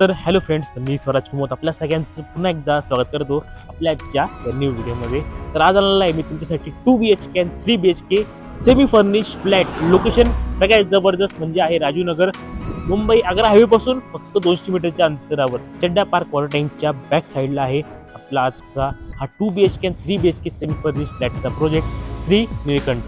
तर hello friends मी स्वराज कुमोत आपल्या सगळ्यांचं पुन्हा एकदा स्वागत करतो आपल्या आजच्या न्यू व्हिडिओमध्ये तर आज आलेला आहे मी तुमच्यासाठी two B H K and three B H K semi furnish flat location सगळ्यात जबरदस्त म्हणजे आहे राजूनगर मुंबई आग्रा हायवेपासून फक्त दोनशे मीटरच्या अंतरावर. चड्डा पार्क क्वारंटाईनच्या बॅक साईडला आहे आपला आजचा हा two B H K and three B H K semi furnish फ्लॅटचा project Shri Nilkanth.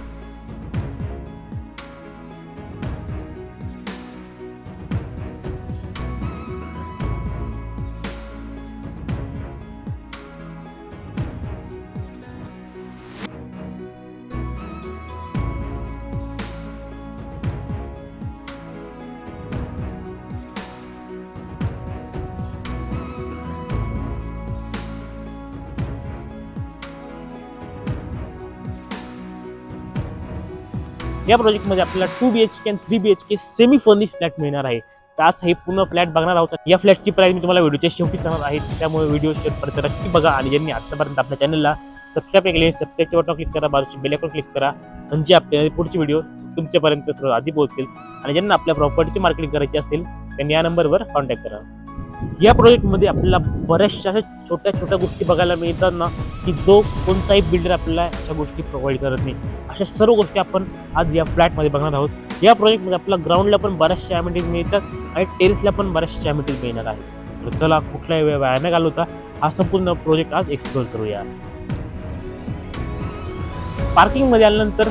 या प्रोजेक्टमध्ये आपल्याला टू बी एच के आणि three B H K semi furnish flat मिळणार आहे. तर आज हे पूर्ण फ्लॅट बघणार आहोत. या फ्लॅटची प्राईस मी तुम्हाला व्हिडिओच्या शेवटी सांगणार आहे. त्यामुळे व्हिडिओ शेवटपर्यंत नक्की बघा आणि ज्यांनी आतापर्यंत आपल्या चॅनलला सबस्क्राईब केले सबस्क्राईबच्या बटन क्लिक करा बाजूची बेलॅकवर क्लिक करा. म्हणजे आपल्या पुढचे व्हिडिओ तुमच्यापर्यंत सर्व आधी पोहोचतील. आणि ज्यांना आपल्या प्रॉपर्टीची मार्केटिंग करायची असेल त्यांनी या नंबरवर कॉन्टॅक्ट करा. या प्रोजेक्टमध्ये आपल्याला बऱ्याचशा अशा छोट्या छोट्या गोष्टी बघायला मिळतात ना की जो कोणताही बिल्डर आपल्याला अशा गोष्टी प्रोव्हाइड करत नाही. अशा सर्व गोष्टी आपण आज या फ्लॅटमध्ये बघणार आहोत. या प्रोजेक्टमध्ये आपल्याला ग्राउंडला पण बऱ्याचशा ॲमिटीज मिळतात आणि टेरेसला पण बऱ्याचशा ॲमिटीज मिळणार आहे तर चला कुठलाही वेळ वाया न घालवता हा संपूर्ण प्रोजेक्ट आज एक्सप्लोर करूया. पार्किंगमध्ये आल्यानंतर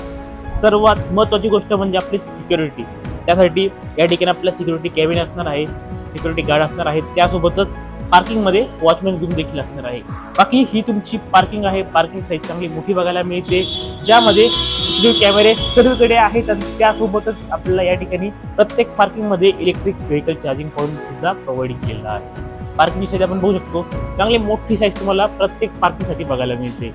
सर्वात महत्त्वाची गोष्ट म्हणजे आपली सिक्युरिटी त्यासाठी या ठिकाणी आपल्या सिक्युरिटी कॅबिन असणार आहे सिक्युरिटी गार्ड असणार आहे त्यासोबतच पार्किंगमध्ये वॉचमॅन रूम देखील असणार आहे. बाकी ही तुमची पार्किंग आहे. पार्किंग साईज चांगली मोठी बघायला मिळते. ज्यामध्ये सीसीटीव्ही कॅमेरे सर्वकडे आहेत आणि त्यासोबतच आपल्याला या ठिकाणी प्रत्येक पार्किंगमध्ये इलेक्ट्रिक व्हेकल चार्जिंग पॉईंट सुद्धा प्रोव्हाइड केलेला आहे. पार्किंगची साईज आपण बघू शकतो. चांगली मोठी साईज तुम्हाला प्रत्येक पार्किंगसाठी बघायला मिळते.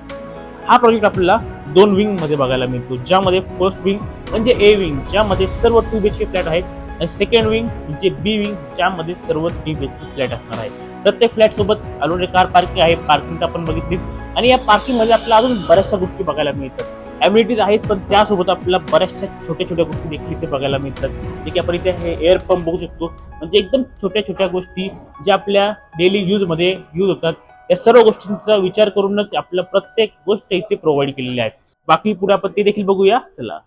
हा प्रोजेक्ट आपल्याला दोन विंगमध्ये बघायला मिळतो ज्यामध्ये फर्स्ट विंग म्हणजे ए विंग ज्यामध्ये सर्व टू बी के फ्लॅट आहेत. आणि सेकंड विंग म्हणजे बी विंग ज्यामध्ये सर्व थ्री बी के फ्लॅट असणार आहे प्रत्येक फ्लॅट सोबत ऑलरेडी कार पार्किंग आहे पार्किंग तर आपण बघितली आणि या पार्किंगमध्ये आपल्याला अजून बऱ्याचशा गोष्टी बघायला मिळतात. ॲम्युनिटीज आहेत पण त्यासोबत आपल्याला बऱ्याचशा छोट्या छोट्या गोष्टी देखील इथे बघायला मिळतात. जे की आपण इथे हे एअर पंप बघू शकतो. म्हणजे एकदम छोट्या छोट्या गोष्टी ज्या आपल्या डेली यूजमध्ये यूज होतात. या सर्व गोष्टींचा विचार करूनच आपल्या प्रत्येक गोष्ट इथे प्रोव्हाइड केलेल्या आहेत बाकी पुढे आपण ते देखील बघूया. चला.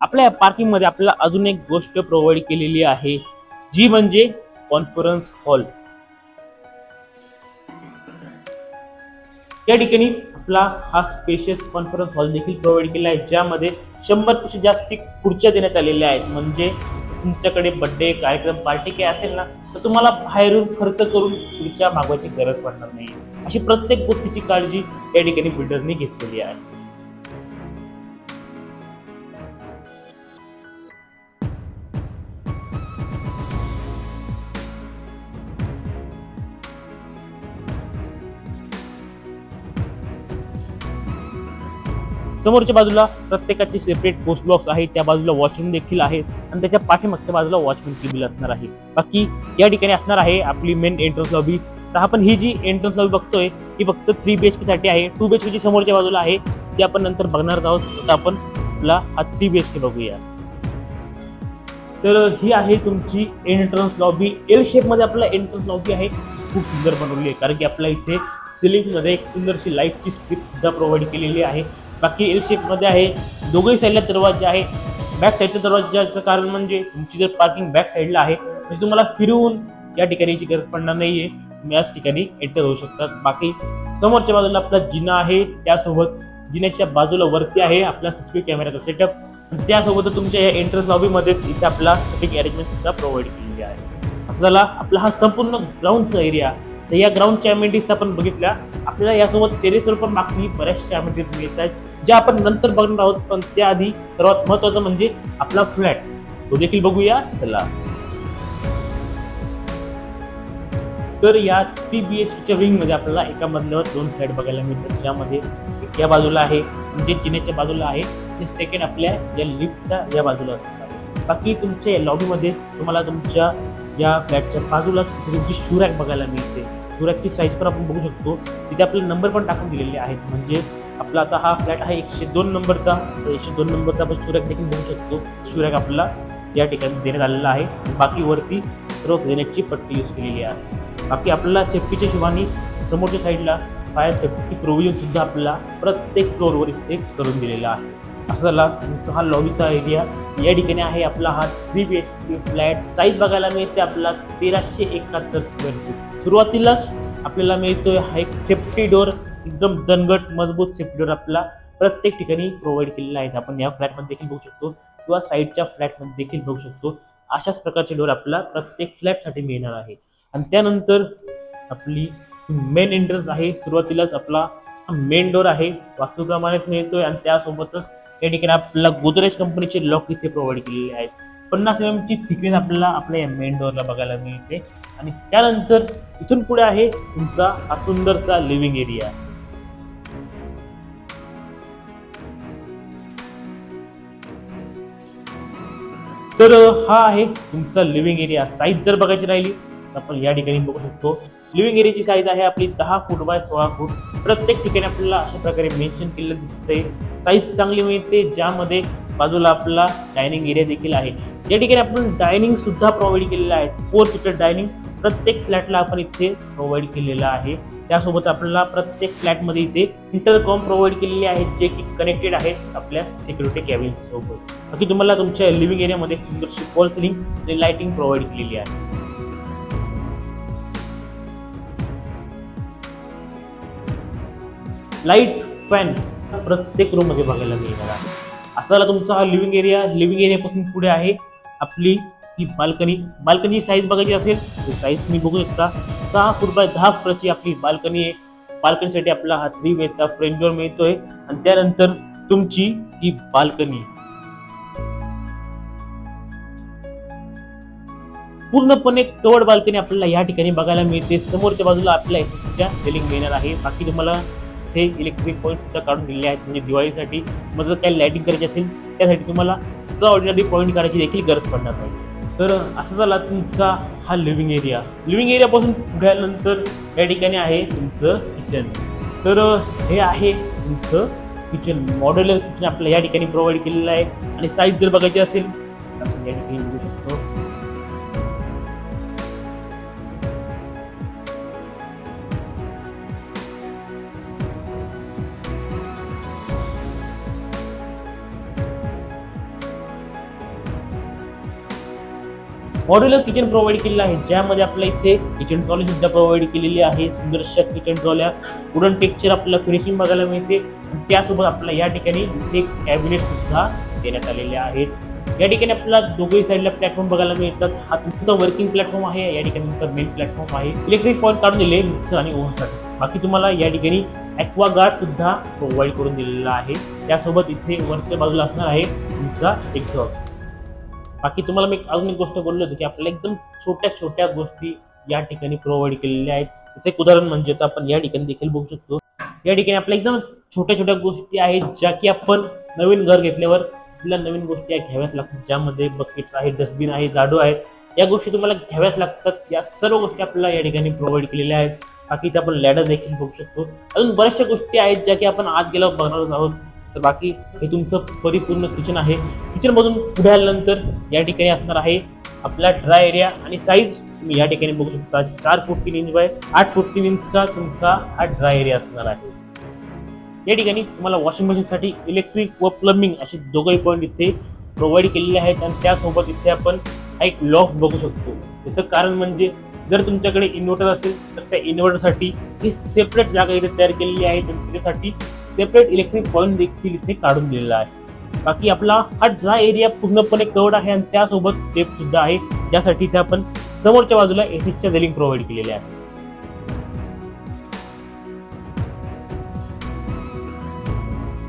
आपल्या या पार्किंगमध्ये आपल्याला अजून एक गोष्ट प्रोव्हाइड केलेली आहे जी म्हणजे कॉन्फरन्स हॉल या ठिकाणी आपला हा स्पेशियस कॉन्फरन्स हॉल देखील प्रोव्हाइड केला आहे ज्यामध्ये शंभरपेक्षा जास्त खुर्च्या देण्यात आलेल्या आहेत. म्हणजे तुमच्याकडे बर्थडे कार्यक्रम पार्टी काय असेल ना तर तुम्हाला बाहेरून खर्च करून खुर्च्या मागवायची गरज पडणार नाही. अशी प्रत्येक गोष्टीची काळजी या ठिकाणी बिल्डरने घेतलेली आहे. समोरच्या बाजूला प्रत्येकाची सेपरेट पोस्ट बॉक्स आहे त्या बाजूला वॉचरूम देखील आहे आणि त्याच्या पाठीमागच्या बाजूला वॉचमॅन केबिल असणार आहे. बाकी या ठिकाणी असणार आहे आपली मेन एंट्रन्स लॉबी तर आपण ही जी एंट्रन्स लॉबी बघतोय ही फक्त थ्री बी एच के साठी आहे. टू बी एच ची समोरच्या बाजूला आहे ती आपण नंतर बघणार आहोत. तर आपण आपला हा थ्री बी एच के बघूया. तर ही आहे तुमची एंट्रन्स लॉबी एल शेपमध्ये आपला एंट्रन्स लॉबी आहे. खूप सुंदर बनवली आहे. कारण की आपल्या इथे सिलिंगमध्ये एक सुंदरशी लाईटची स्ट्रीप सुद्धा प्रोव्हाइड केलेली आहे. बाकी एल शेपमध्ये आहे. दोघंही साईडला दरवाजे आहे. बॅक साईडचा दरवाजाचं कारण म्हणजे तुमची जर पार्किंग बॅक साईडला आहे म्हणजे तुम्हाला फिरवून या ठिकाणी याची गरज पडणार नाहीये. तुम्ही याच ठिकाणी एंटर होऊ शकतात. बाकी समोरच्या बाजूला आपला जिना आहे. त्यासोबत जिन्याच्या बाजूला वरती आहे आपला सीसीटीव्ही कॅमेराचा सेटअप त्यासोबत तुमच्या या एंट्रन्स लॉबीमध्ये इथे आपला सिटिंग अरेंजमेंट सुद्धा प्रोव्हाइड केलेली आहे. असं झाला आपला हा संपूर्ण ग्राउंडचा एरिया तर या ग्राउंडच्या अमेनिटीज आपण बघितल्या. आपल्याला यासोबत टेरेसवर पण मागणी बऱ्याचशा अमेनिटीज मिळत आहेत. ज्या आपण नंतर बघणार आहोत पण त्याआधी सर्वात महत्वाचं म्हणजे आपला फ्लॅट. तो देखील बघूया. चला. तर या थ्री बी एच केच्या विंगमध्ये आपल्याला एका मधल्यावर दोन फ्लॅट बघायला मिळतात. ज्यामध्ये या बाजूला आहे म्हणजे जिनेच्या बाजूला आहे आणि सेकंड आपल्या या लिफ्टच्या या बाजूला असतात बाकी तुमच्या या लॉबीमध्ये तुम्हाला तुमच्या या फ्लॅटच्या बाजूलाच तुमची शूरॅक बघायला मिळते शूरॅकची साईज पण आपण बघू शकतो. तिथे आपले नंबर पण टाकून दिलेले आहेत. म्हणजे आपला आता हा फ्लॅट आहे एकशे दोन नंबरचा. तर एकशे दोन नंबरचा आपण शूरॅक देखील बघू शकतो. शूरॅक आपल्याला या ठिकाणी देण्यात आलेला आहे. बाकी वरती सर्व ग्रेनेडची पट्टी यूज केलेली आहे. बाकी आपल्याला सेफ्टीच्या हिशोबाने समोरच्या साईडला फायर सेफ्टी प्रोव्हिजन सुद्धा आपल्याला प्रत्येक फ्लोअरवर इथे करून दिलेला आहे. असं झाला तुमचा हा लॉबीचा एरिया या ठिकाणी आहे. आपला हा three B H P flat size बघायला मिळते. आपला तेराशे एकाहत्तर स्क्वेअर फूट सुरुवातीलाच आपल्याला मिळतोय हा एक सेफ्टी डोअर एकदम दणगट मजबूत सेफ्टी डोर आपला प्रत्येक ठिकाणी प्रोव्हाइड केलेला आहे. आपण या फ्लॅटमध्ये देखील बघू शकतो किंवा साईडच्या फ्लॅटमध्ये देखील बघू शकतो. अशाच प्रकारचे डोर आपल्याला प्रत्येक फ्लॅटसाठी मिळणार आहे. आणि त्यानंतर आपली मेन एंट्रन्स आहे. सुरुवातीलाच आपला मेन डोर आहे. वास्तूप्रमाणेच मिळतोय आणि त्यासोबतच या ठिकाणी आपल्याला गोदरेज कंपनीचे लॉक इथे प्रोव्हाइड केलेले आहेत. पन्नास एम एमची थिकनेस आपल्याला आपल्या या मेन डोअरला बघायला मिळते. आणि त्यानंतर इथून पुढे आहे तुमचा हा सुंदरसा लिव्हिंग एरिया तर हा आहे तुमचा लिव्हिंग एरिया साईज जर बघायची राहिली तर आपण या ठिकाणी बघू शकतो. लिव्हिंग एरियाची साईज आहे आपली दहा फूट बाय सोळा फूट प्रत्येक ठिकाणी आपल्याला अशा प्रकारे मेन्शन केलेलं दिसतंय. साईज चांगली मिळते ज्यामध्ये बाजूला आपला डायनिंग एरिया देखील आहे. या ठिकाणी आपण डायनिंग सुद्धा प्रोव्हाइड केलेलं आहे. फोर सीटर डायनिंग प्रत्येक फ्लॅटला आपण इथे प्रोव्हाइड केलेलं आहे. त्यासोबत आपल्याला प्रत्येक फ्लॅटमध्ये इथे इंटरकॉम प्रोव्हाइड केलेले आहेत जे की कनेक्टेड आहेत आपल्या सिक्युरिटी कॅबिन सोबत. बाकी तुम्हाला तुमच्या लिव्हिंग एरियामध्ये सुंदरशी फॉल सिलिंग आणि लाइटिंग प्रोव्हाइड केलेली आहे. लाइट फॅन प्रत्येक रूममध्ये बघायला मिळणार आहे. असाला तुमचा हा लिव्हिंग एरिया लिव्हिंग एरियापासून पुढे आहे. आपली ही बाल्कनी बाल्कनी साईज बघायची असेल तर साईज तुम्ही बघू शकता. सहा फूट बाय दहा फुटाची आपली बाल्कनी आहे. बाल्कनीसाठी आपला हा थ्री वेचा फ्रेंच डोअर मिळतोय. आणि त्यानंतर तुमची ही बाल्कनी. पूर्णपणे कवड बाल्कनी आपल्याला या ठिकाणी बघायला मिळते. समोरच्या बाजूला आपल्या इथच्या सेलिंग मिळणार आहे. बाकी तुम्हाला हे इलेक्ट्रिक पॉईंट सुद्धा काढून दिलेले आहेत. म्हणजे दिवाळीसाठी. मग जर काही लायटिंग करायची असेल त्यासाठी तुम्हाला ऑर्डिनरी पॉईंट करायची देखील गरज पडणार नाही. तर असं झाला तुमचा हा लिव्हिंग एरिया लिव्हिंग एरियापासून पुढे आल्यानंतर या ठिकाणी आहे तुमचं किचन तर हे आहे तुमचं किचन मॉडेलर किचन आपल्याला या ठिकाणी प्रोव्हाइड केलेलं आहे. आणि साईज जर बघायची असेल आपण या ठिकाणी मॉड्युलर किचन प्रोव्हाइड केलेलं आहे. ज्यामध्ये आपल्या इथे किचन ट्रॉली सुद्धा प्रोव्हाइड केलेली आहे. सुंदरशा किचन ट्रॉल्या वुडन टेक्चर आपल्याला फिनिशिंग बघायला मिळते. त्यासोबत आपल्याला या ठिकाणी इथे कॅबिनेट सुद्धा देण्यात आलेले आहेत. या ठिकाणी आपल्याला दोघी साईडला प्लॅटफॉर्म बघायला मिळतात. हा तुमचा वर्किंग प्लॅटफॉर्म आहे. या ठिकाणी तुमचा मेन प्लॅटफॉर्म आहे. इलेक्ट्रिक पॉईंट काढून दिले मिक्सर आणि ओव्हनसाठी बाकी तुम्हाला या ठिकाणी ॲक्वा गार्ड सुद्धा प्रोव्हाइड करून दिलेला आहे. त्यासोबत इथे वरच्या बाजूला असणार आहे तुमचा एक्झॉस्ट बाकी तुम्हाला मी अजून एक गोष्ट बोललो होतो की आपल्याला एकदम छोट्या छोट्या गोष्टी या ठिकाणी प्रोव्हाइड केलेल्या आहेत. त्याचं एक उदाहरण म्हणजे तर आपण या ठिकाणी देखील बघू शकतो. या ठिकाणी आपल्या एकदम छोट्या छोट्या गोष्टी आहेत ज्या की आपण नवीन घर घेतल्यावर आपल्याला नवीन गोष्टी या घ्याव्याच लागतात. ज्यामध्ये बकेट्स आहेत डस्टबिन आहे झाडू आहेत. या गोष्टी तुम्हाला घ्याव्याच लागतात. या सर्व गोष्टी आपल्याला या ठिकाणी प्रोव्हाइड केलेल्या आहेत. बाकी इथे आपण लॅडर देखील बघू शकतो. अजून बऱ्याचशा गोष्टी आहेत ज्या की आपण आज गेल्यावर बघणारच आहोत. तर बाकी हे तुमचं परिपूर्ण किचन आहे. किचनमधून पुढे आल्यानंतर या ठिकाणी असणार आहे आपला ड्राय एरिया आणि साईज तुम्ही या ठिकाणी बघू शकता. चार फूट तीन इंच बाय आठ फूट तीन इंचचा तुमचा हा ड्राय एरिया असणार आहे. या ठिकाणी तुम्हाला वॉशिंग मशीनसाठी इलेक्ट्रिक व प्लंबिंग असे दोघंही पॉईंट इथे प्रोव्हाइड केलेले आहेत आणि त्यासोबत इथे आपण हा एक लॉक बघू शकतो. त्याचं कारण म्हणजे जर तुमच्याकडे इन्व्हर्टर असेल तर त्या इन्व्हर्टरसाठी ही सेपरेट जागा इथे तयार केलेली आहे. तर त्याच्यासाठी सेपरेट इलेक्ट्रिक पॉईंट देखील इथे काढून दिलेला आहे. बाकी आपला हा ड्राय एरिया पूर्णपणे कवर्ड आहे आणि त्यासोबत सेफ सुद्धा आहे. ज्यासाठी इथे आपण समोरच्या बाजूला एसीच्या रेलिंग प्रोव्हाइड केलेल्या आहे.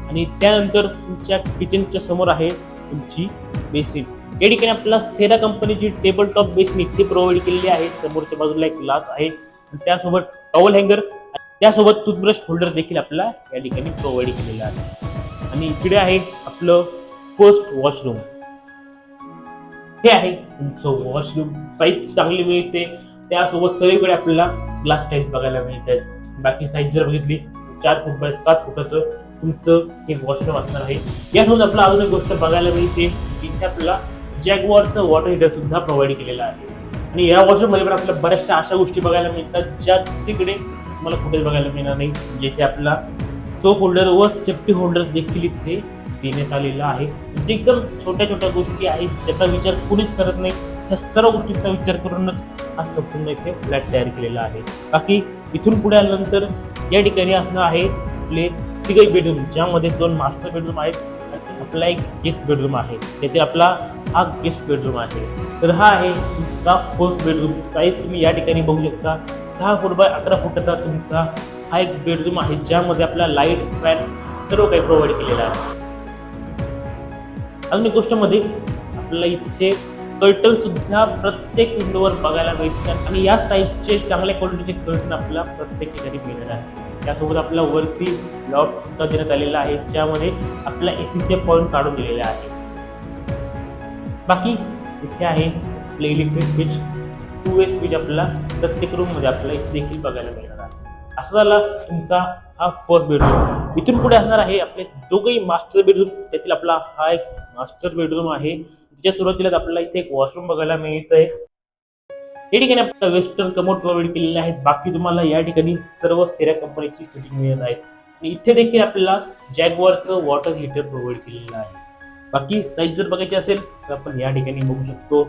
आणि त्यानंतर तुमच्या किचनच्या समोर आहे तुमची बेसिन या ठिकाणी आपल्याला सेरा कंपनीची टेबल टॉप बेसिन इथे प्रोव्हाइड केलेली आहे. समोरच्या बाजूला एक ग्लास आहे. त्यासोबत टॉवल हँगर त्यासोबत टूथब्रश होल्डर देखील आपल्याला या ठिकाणी प्रोव्हाइड केलेला आहे. आणि इकडे आहे आपलं फर्स्ट वॉशरूम हे आहे तुमचं वॉशरूम साईज चांगली मिळते. त्यासोबत सगळीकडे आपल्याला ग्लास टाईल्स बघायला मिळतात. बाकी साईज जर बघितली चार फूट बाय सात फुटाचं तुमचं हे वॉशरूम असणार आहे. यासोबत आपल्याला अजून एक गोष्ट बघायला मिळते इथे आपल्याला जॅगवॉरचं वॉटर हिटर सुद्धा प्रोव्हाइड केलेलं आहे. आणि या वॉशरूममध्ये पण आपल्याला बऱ्याचशा अशा गोष्टी बघायला मिळतात ज्या दुसरीकडे तुम्हाला कुठेच बघायला मिळणार नाही. जेथे आपला सोप होल्डर व सेफ्टी होल्डर देखील इथे देण्यात आलेला आहे. म्हणजे एकदम छोट्या छोट्या गोष्टी आहेत ज्याचा विचार कुणीच करत नाही. त्या सर्व गोष्टींचा विचार करूनच हा संपूर्ण इथे फ्लॅट तयार केलेला आहे. बाकी इथून पुढे आल्यानंतर या ठिकाणी असणार आहे आपले तिघही बेडरूम ज्यामध्ये दोन मास्टर बेडरूम आहेत आणि आपला एक गेस्ट बेडरूम आहे. त्याचे आपला हा गेस्ट बेडरूम आहे. तर हा आहे तुमचा फर्स्ट बेडरूम साईज तुम्ही या ठिकाणी बघू शकता. दहा फूट बाय अकरा फुटाचा तुमचा हा एक बेडरूम आहे ज्यामध्ये आपला लाइट फॅन सर्व काही प्रोव्हाइड केलेला आहे. अजून एक गोष्टमध्ये आपल्याला इथे कर्टन सुद्धा प्रत्येक विंडोवर बघायला मिळतात आणि याच टाईपचे चांगल्या क्वालिटीचे कर्टन आपल्याला प्रत्येक ठिकाणी मिळणार आहे त्यासोबत आपल्या वरती लॉट सुद्धा देण्यात आलेला आहे ज्यामध्ये आपल्या ए सीचे पॉईंट काढून दिलेले आहे. बाकी इथे आहे आपले electric switch two way switch आपला प्रत्येक रूममध्ये आपल्याला एक देखील बघायला मिळणार आहे. असं झाला तुमचा हा फोर्थ बेडरूम इथून पुढे असणार आहे आपले दोघंही मास्टर बेडरूम त्यातील आपला हा एक मास्टर बेडरूम आहे. त्याच्या सुरुवातीला आपल्याला इथे एक वॉशरूम बघायला मिळत आहे या ठिकाणी आपल्याला वेस्टर्न कमोड प्रोव्हाइड केलेले आहेत. बाकी तुम्हाला या ठिकाणी सर्व सेरा कंपनीची फिटिंग मिळत आहे. आणि इथे देखील आपल्याला जॅगवरचं वॉटर हीटर प्रोव्हाइड केलेलं आहे. बाकी साईज जर बघायची असेल तर आपण या ठिकाणी बघू शकतो.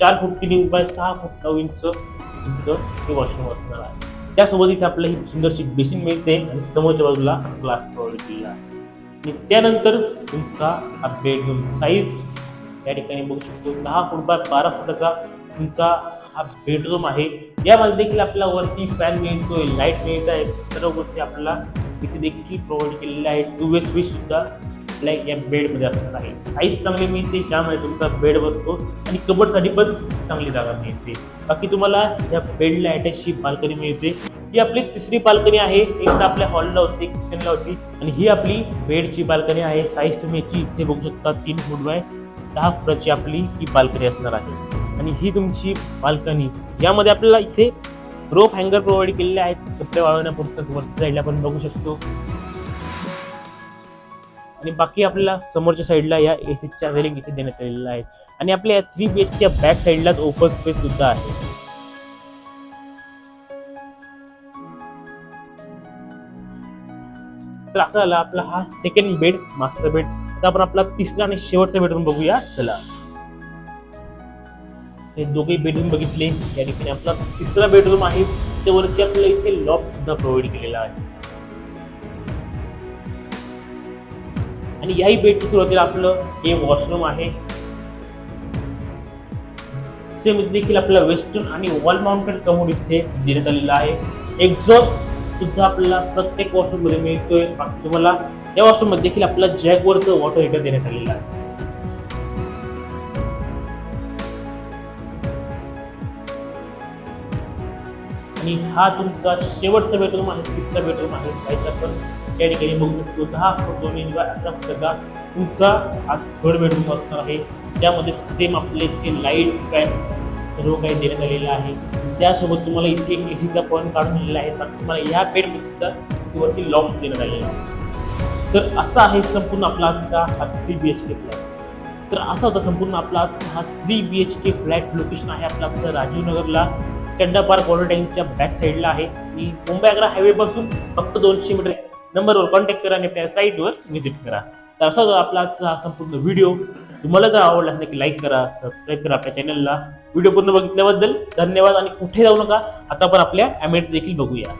चार फूट तीन इंच बाय सहा फूट नऊ इंच तुमचं हे वॉशरूम असणार आहे. त्यासोबत इथे आपल्याला ही सुंदरशी बेसिन मिळते आणि समोरच्या बाजूला ग्लास प्रोव्हाइड केलेला आहे. आणि त्यानंतर तुमचा हा बेडरूम साईज या ठिकाणी बघू शकतो. दहा फूट बाय बारा फुटाचा तुमचा हा बेडरूम आहे. यामध्ये देखील आपल्याला वरती फॅन मिळतोय लाइट मिळत आहे. सर्व गोष्टी आपल्याला इथे देखील प्रोव्हाइड केलेल्या आहेत. टू वे स्विच आपल्या या बेडमध्ये असणार आहे. साईज चांगली मिळते ज्यामुळे तुमचा बेड बसतो आणि कबडसाठी पण चांगली जागा मिळते. बाकी तुम्हाला या बेडला अटॅचची बाल्कनी मिळते. ही आपली तिसरी बाल्कनी आहे. एकदा आपल्या हॉलला होती किचनला होती. आणि ही आपली बेडची बाल्कनी आहे. साईज तुम्ही याची इथे बघू शकता. तीन फूट बाय दहा फुटाची आपली ही बाल्कनी असणार आहे. आणि ही तुमची बाल्कनी. यामध्ये आपल्याला इथे रोप हँगर प्रोव्हाइड केलेले आहेत. कपडे वाळवण्यापुरतं वरच्या साईडला आपण बघू शकतो. आणि बाकी आपल्याला समोरच्या साईडला या एसीच्या रेलिंग इथे देण्यात आलेल्या आहेत आणि आपल्या या थ्री बी एचच्या बॅक साईडलाच ओपन स्पेस सुद्धा आहे. तर असा झाला आपला हा सेकंड बेड मास्टर बेड आता आपण आपला तिसरा आणि शेवटचा बेडरूम बघूया. चला. हे दोघे बेडरूम बघितले. या ठिकाणी आपला तिसरा बेडरूम आहे. त्यावरती आपल्याला इथे लॉक सुद्धा प्रोव्हाइड केलेला आहे. आणि याही बेडच्या सुरुवातीला आपलं हे वॉशरूम आहे. सेम देखील आपल्याला वेस्टर्न आणि वॉल माउंटेड कमोड इथे देण्यात आलेला आहे. एक्झॉस्ट सुद्धा आपल्याला प्रत्येक वॉशरूममध्ये मिळतोय. बाकी तुम्हाला या वॉशरूममध्ये देखील आपल्याला जॅकवरचं वॉटर हीटर देण्यात आलेलं आहे. आणि हा तुमचा शेवटचा बेडरूम आहे तिसरा बेडरूम आहे साईडला पण. या ठिकाणी बघू शकतो. दहा फूट दोन इंच बाय अठरा फुटाचा तुमचा हा थर्ड बेडरूम असणार आहे. त्यामध्ये सेम आपले इथे लाइट फॅन सर्व काही देण्यात आलेलं आहे. त्यासोबत तुम्हाला इथे एक एसीचा पॉईंट काढून दिलेला आहे. तर तुम्हाला या बेडमध्ये सुद्धा वरती लॉक देण्यात आलेला आहे. तर असा आहे संपूर्ण आपला आजचा हा three B H K flat तर असा होता संपूर्ण आपला आजचा हा three B H K flat location आहे आपला आमचं राजीव नगरला चड्डा पार्क वॉटर टँकच्या बॅक साईडला आहे. आणि मुंबई आग्रा हायवेपासून फक्त दोनशे मीटर नंबरवर कॉन्टॅक्ट करा आणि आपल्या साईटवर व्हिजिट करा. तर असा जो आपला आजचा संपूर्ण व्हिडिओ तुम्हाला जर आवडला असेल की लाईक करा सबस्क्राईब करा आपल्या चॅनलला व्हिडिओ पूर्ण बघितल्याबद्दल धन्यवाद आणि कुठे जाऊ नका आता आपण आपल्या ॲमेट देखील बघूया.